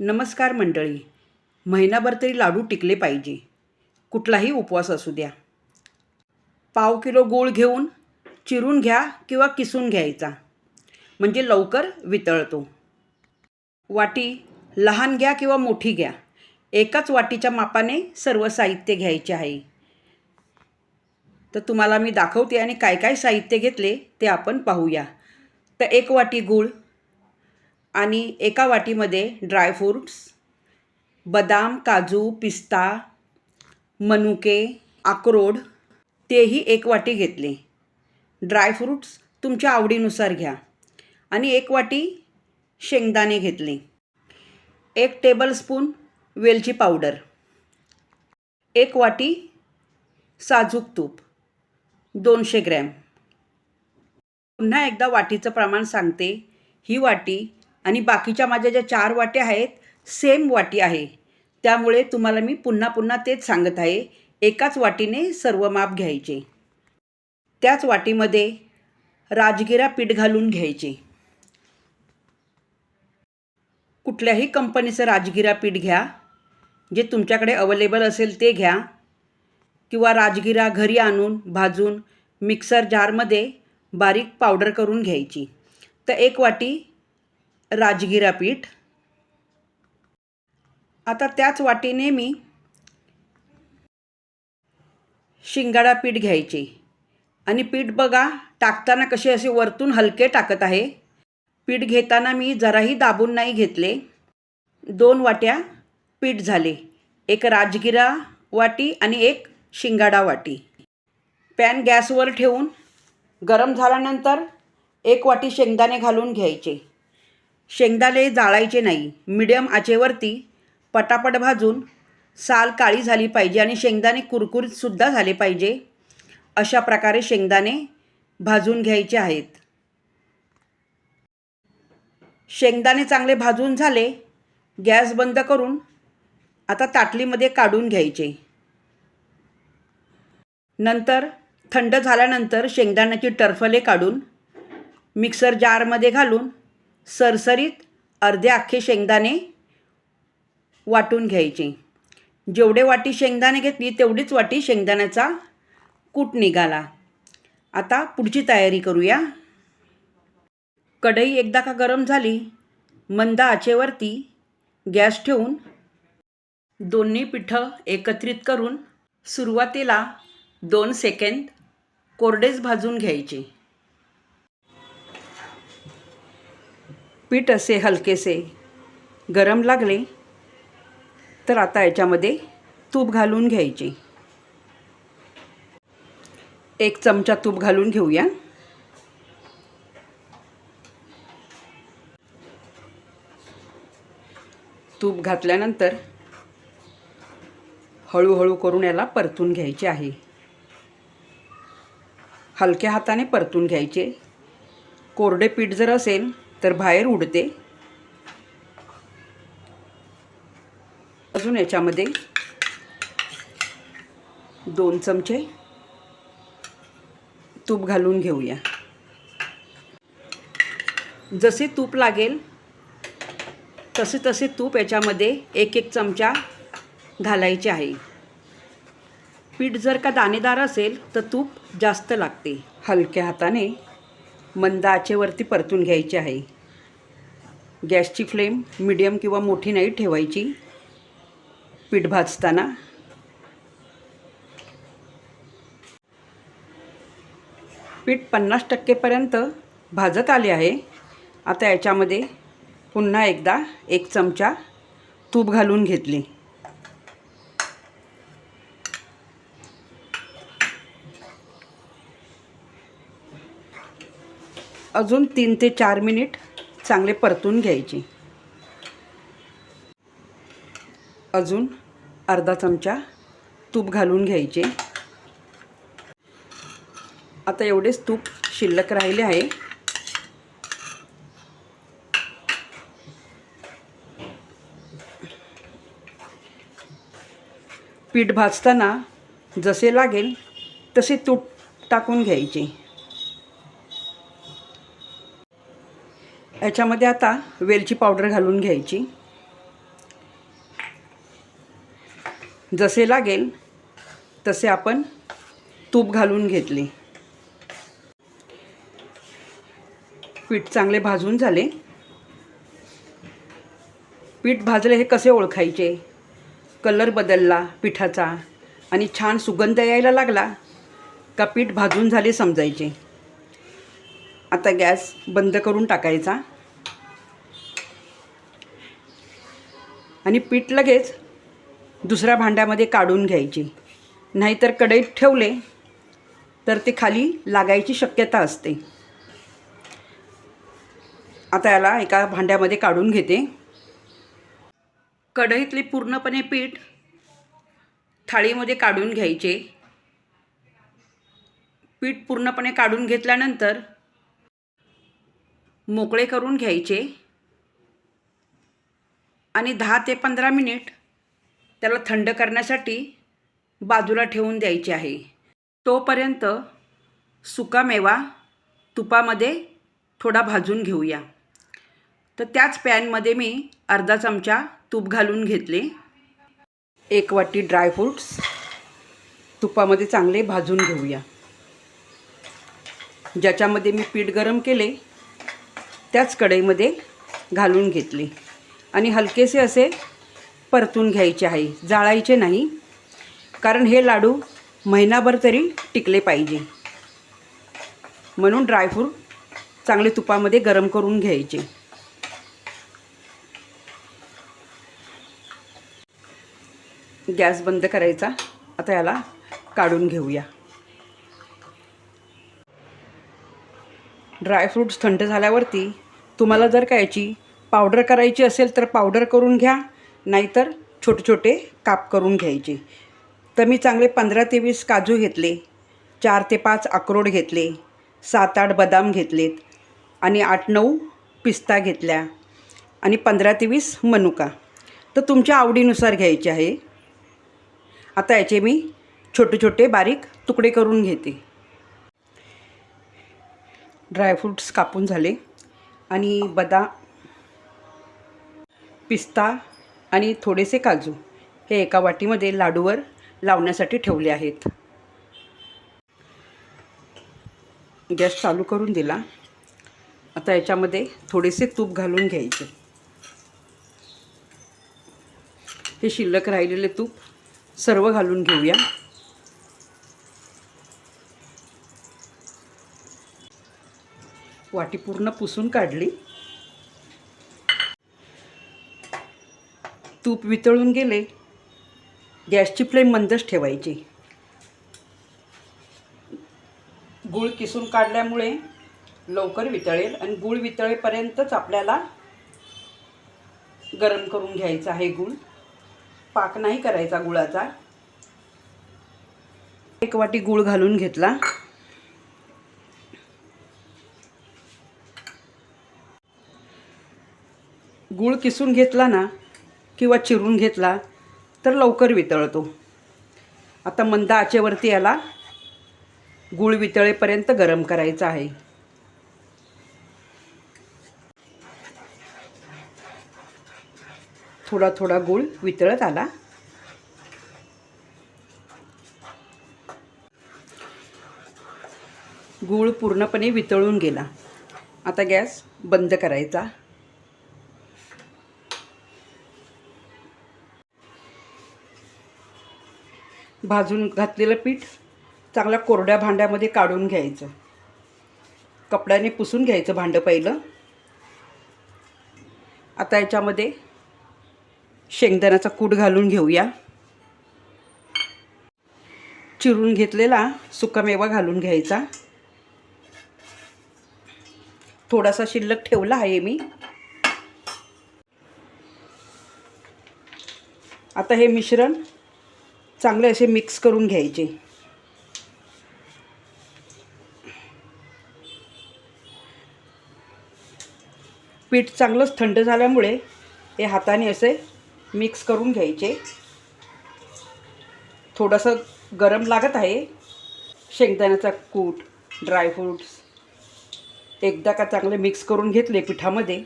नमस्कार मंडळी. महिनाभर तरी लाडू टिकले पाहिजे. कुठलाही उपवास असू द्या. पाव किलो गूळ घेऊन चिरून घ्या किंवा किसून घ्यायचा. म्हणजे लवकर वितळतो. वाटी लहान घ्या किंवा मोठी घ्या. एकाच वाटीच्या मापाने सर्व साहित्य घ्यायचे आहे. तर तुम्हाला मी दाखवते आणि काय काय साहित्य घेतले ते आपण पाहूया. तर एक वाटी गूळ आणि एका वाटीमध्ये ड्रायफ्रूट्स बदाम काजू पिस्ता मनुके अक्रोड तेही एक वाटी घेतले. ड्रायफ्रूट्स तुमच्या आवडीनुसार घ्या. आणि एक वाटी शेंगदाणे घेतले. एक टेबलस्पून वेलची पावडर. एक वाटी साजूक तूप. दोनशे ग्रॅम. पुन्हा एकदा वाटीचं प्रमाण सांगते. ही वाटी आणि बाकीच्या माझ्या ज्या चार वाट्या आहेत सेम वाटी आहे. त्यामुळे तुम्हाला मी पुन्हा पुन्हा तेच सांगत आहे. एकाच वाटीने सर्व माप घ्यायचे. त्याच वाटीमध्ये राजगिरा पीठ घालून घ्यायचे. कुठल्याही कंपनीचं राजगिरा पीठ घ्या. जे तुमच्याकडे अवेलेबल असेल ते घ्या. किंवा राजगिरा घरी आणून भाजून मिक्सर जारमध्ये बारीक पावडर करून घ्यायची. तर एक वाटी राजगिरा पीठ. आता त्याच वाटीने मी शिंगाडा पीठ घ्यायचे. आणि पीठ बघा टाकताना कसे असे वरतून हलके टाकत आहे. पीठ घेताना मी जराही दाबून नाही घेतले. दोन वाट्या पीठ झाले. एक राजगिरा वाटी आणि एक शिंगाडा वाटी. पॅन गॅसवर ठेवून गरम झाल्यानंतर एक वाटी शेंगदाणे घालून घ्यायचे. शेंगदाणे जाळायचे नाही. मिडियम आचेवरती पटापट भाजून साल काळी झाली पाहिजे आणि शेंगदाणे कुरकुरीतसुद्धा झाले पाहिजे अशा प्रकारे शेंगदाणे भाजून घ्यायचे आहेत. शेंगदाणे चांगले भाजून झाले गॅस बंद करून आता ताटलीमध्ये काढून घ्यायचे. नंतर थंड झाल्यानंतर शेंगदाण्याची टरफले काढून मिक्सर जारमध्ये घालून सरसरीत अर्धे अख्खे शेंगदाणे वाटून घ्यायचे. जेवढे वाटी शेंगदाणे घेतली तेवढीच वाटी शेंगदाण्याचा कूट निघाला. आता पुढची तयारी करूया. कढई एकदा का गरम झाली मंद आचेवरती गॅस ठेवून दोन्ही पिठं एकत्रित करून सुरुवातीला दोन सेकंद कोरडेच भाजून घ्यायचे. पीठ असे हलकेसे गरम लागले तर आता याच्यामध्ये तूप घालून घ्यायचे. एक चमचा तूप घालून घेऊया. तूप घातल्यानंतर हळूहळू करून याला परतून घ्यायचे आहे. हलक्या हाताने परतून घ्यायचे. कोरडे पीठ जर असेल तर बाहेर उडते. अजून याच्यामध्ये दोन चमचे तूप घालून घेऊया. जसे तूप लागेल तसे तसे तूप याच्यामध्ये एक एक चमचा घालायचे आहे. पीठ जर का दाणेदार असेल तर तूप जास्त लागते. हलक्या हाताने मंद आचेवरती परतून घ्यायची आहे. गॅसची फ्लेम मिडियम किंवा मोठी नाही ठेवायची. पीठ भाजताना. पीठ पन्नास टक्केपर्यंत भाजत आले आहे. आता याच्यामध्ये पुन्हा एकदा एक चमचा तूप घालून घेतले. अजून तीन ते चार मिनिट चांगले परतून घ्यायचे. अजून अर्धा चमचा तूप घालून घ्यायचे. आता एवढेच तूप शिल्लक राहिले आहे. पीठ भाजताना जसे लागेल तसे तूप टाकून घ्यायचे. याच्यामध्ये आता वेलची पावडर घालून घ्यायची. जसे लागेल तसे आपण तूप घालून घेतले. पीठ चांगले भाजून झाले. पीठ भाजले हे कसे ओळखायचे? कलर बदलला पिठाचा आणि छान सुगंध यायला लागला का पीठ भाजून झाले समजायचे? आता गॅस बंद करून टाकायचा. आणि पीठ लगेच दुसऱ्या भांड्यामध्ये काढून घ्यायची. नाहीतर कढईत ठेवले तर ते खाली लागायची शक्यता असते. आता याला एका भांड्यामध्ये काढून घेते. कढईतले पूर्णपणे पीठ थाळीमध्ये काढून घ्यायचे. पीठ पूर्णपणे काढून घेतल्यानंतर मोकळे करून घ्यायचे. आणि दहा ते पंधरा मिनिट त्याला थंड करण्यासाठी बाजूला ठेवून द्यायचे आहे. तोपर्यंत सुका मेवा तुपामध्ये थोडा भाजून घेऊया. तर त्याच पॅनमध्ये मी अर्धा चमचा तूप घालून घेतले. एक वाटी ड्रायफ्रूट्स तुपामध्ये चांगले भाजून घेऊया. ज्याच्यामध्ये मी पीठ गरम केले त्याच कढईमध्ये घालून घेतली. आणि हलकेसे असे परतून घ्यायचे आहे. जाळायचे नाही. कारण हे लाडू महिनाभर तरी टिकले पाहिजे. म्हणून ड्रायफ्रूट चांगले तुपामध्ये गरम करून घ्यायचे. गॅस बंद करायचा. आता याला काढून घेऊया. ड्रायफ्रूट्स थंड झाल्यावरती तुम्हाला जर का याची पावडर करायची असेल तर पावडर करून घ्या नाहीतर छोटे छोटे काप करून घ्यायचे. तर मी चांगले पंधरा ते वीस काजू घेतले चार ते पाच अक्रोड घेतले सात आठ बदाम घेतलेत आणि आठ नऊ पिस्ता घेतल्या आणि पंधरा ते वीस मनुका. तर तुमच्या आवडीनुसार घ्यायचे आहे. आता याचे मी छोटे छोटे बारीक तुकडे करून घेते. ड्रायफ्रूट्स कापून झाले. आणि बदाम पिस्ता आणि थोडेसे काजू हे एका वाटीमध्ये लाडूवर लावण्यासाठी ठेवले आहेत. गॅस चालू करून दिला. आता याच्यामध्ये थोडेसे तूप घालून घ्यायचे. हे शिल्लक राहिलेले तूप सर्व घालून घेऊया. वाटी पूर्ण पुसून काढली. तूप वितळून गेले. गॅसची फ्लेम मंदच ठेवायची. गूळ किसून काढल्यामुळे लवकर वितळेल आणि गूळ वितळेपर्यंतच आपल्याला गरम करून घ्यायचा आहे गूळ. पाक नाही करायचा गुळाचा. एक वाटी गूळ घालून घेतला. किसून घेतला ना किंवा चिरून घेतला तर लवकर वितळतो. आता मंद आचेवरती याला गूळ वितळेपर्यंत गरम करायचं आहे. थोडा थोडा गूळ वितळत आला. गूळ पूर्णपणे वितळून गेला. आता गॅस बंद करायचा. भाजून घातलेलं पीठ चांगल्या कोरड्या भांड्यामध्ये काढून घ्यायचं. कपड्याने पुसून घ्यायचं भांडं पहिलं. आता याच्यामध्ये शेंगदाण्याचा कूट घालून घेऊया. चिरून घेतलेला सुकामेवा घालून घ्यायचा. थोडासा शिल्लक ठेवला आहे मी. आता हे मिश्रण चांगले असे मिक्स करून घ्यायचे. पीठ चांगलंच थंड झाल्यामुळे हे हाताने असे मिक्स करून घ्यायचे. थोडंसं गरम लागत आहे. शेंगदाण्याचा कूट ड्रायफ्रूट्स एकदा का चांगले मिक्स करून घेतले पिठामध्ये.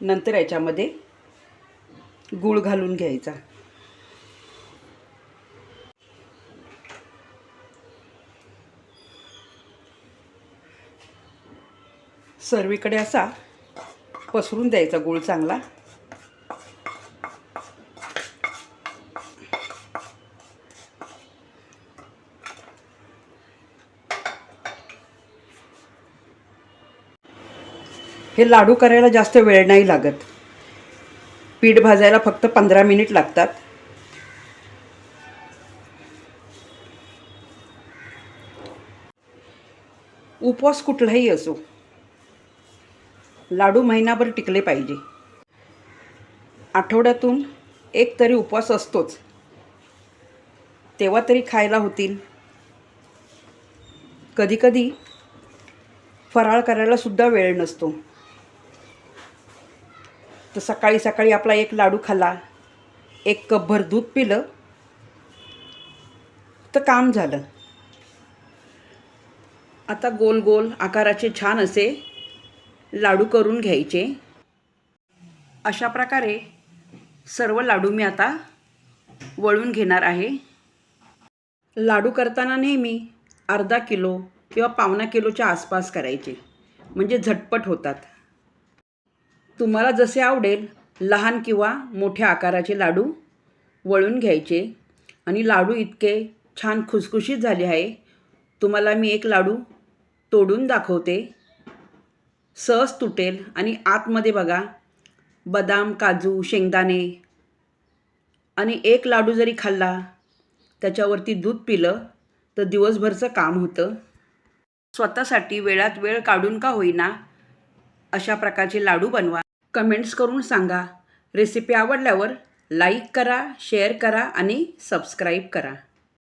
नंतर याच्यामध्ये गूळ घालून घ्यायचा. सर्वीकडे असा पसरून द्यायचा गूळ चांगला. हे लाडू करायला जास्त वेळ नाही लागत. पीठ भाजायला फक्त पंधरा मिनिट लागतात. उपवास कुठलाही असो लाडू महिनाभर टिकले पाहिजे. आठवड्यातून एक तरी उपवास असतोच. तेव्हा तरी खायला होतील. कधीकधी फराळ करायला सुद्धा वेळ नसतो. तर सकाळी सकाळी आपला एक लाडू खाल्ला एक कपभर दूध पिलं तर काम झालं. आता गोल गोल आकाराचे छान असे लाडू करून घ्यायचे. अशा प्रकारे सर्व लाडू मी आता वळून घेणार आहे. लाडू करताना नेहमी अर्धा किलो किंवा पावणा किलोच्या आसपास करायचे. म्हणजे झटपट होतात. तुम्हाला जसे आवडेल लहान किंवा मोठ्या आकाराचे लाडू वळून घ्यायचे. आणि लाडू इतके छान खुसखुशीत झाले आहे. तुम्हाला मी एक लाडू तोडून दाखवते. सहज तुटेल. आणि आतमध्ये बघा बदाम काजू शेंगदाणे आणि एक लाडू जरी खाल्ला त्याच्यावरती दूध पिलं तर दिवसभरचं काम होतं. स्वतःसाठी वेळात वेळ काढून का होईना अशा प्रकारचे लाडू बनवा. कमेंट्स करून सांगा. रेसिपी आवडल्यावर लाईक करा शेअर करा आणि सबस्क्राईब करा.